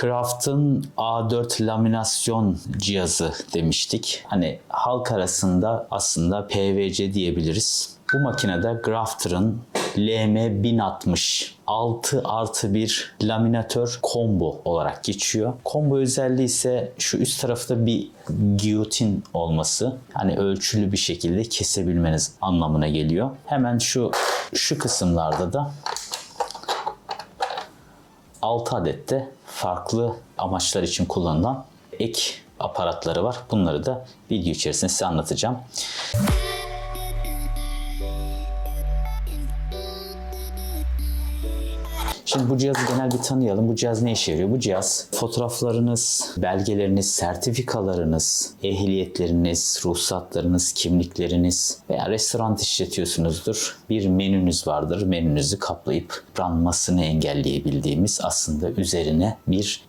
Craft'ın A4 laminasyon cihazı demiştik. Hani halk arasında aslında PVC diyebiliriz. Bu makinede Grafter'ın LM1060 6 artı 1 laminatör combo olarak geçiyor. Combo özelliği ise şu üst tarafta bir giyotin olması. Hani ölçülü bir şekilde kesebilmeniz anlamına geliyor. Hemen şu şu kısımlarda da 6 adet de farklı amaçlar için kullanılan ek aparatları var. Bunları da video içerisinde size anlatacağım. Şimdi bu cihazı genel bir tanıyalım. Bu cihaz ne işe yarıyor? Bu cihaz fotoğraflarınız, belgeleriniz, sertifikalarınız, ehliyetleriniz, ruhsatlarınız, kimlikleriniz veya restoran işletiyorsunuzdur. Bir menünüz vardır. Menünüzü kaplayıp yıpranmasını engelleyebildiğimiz aslında üzerine bir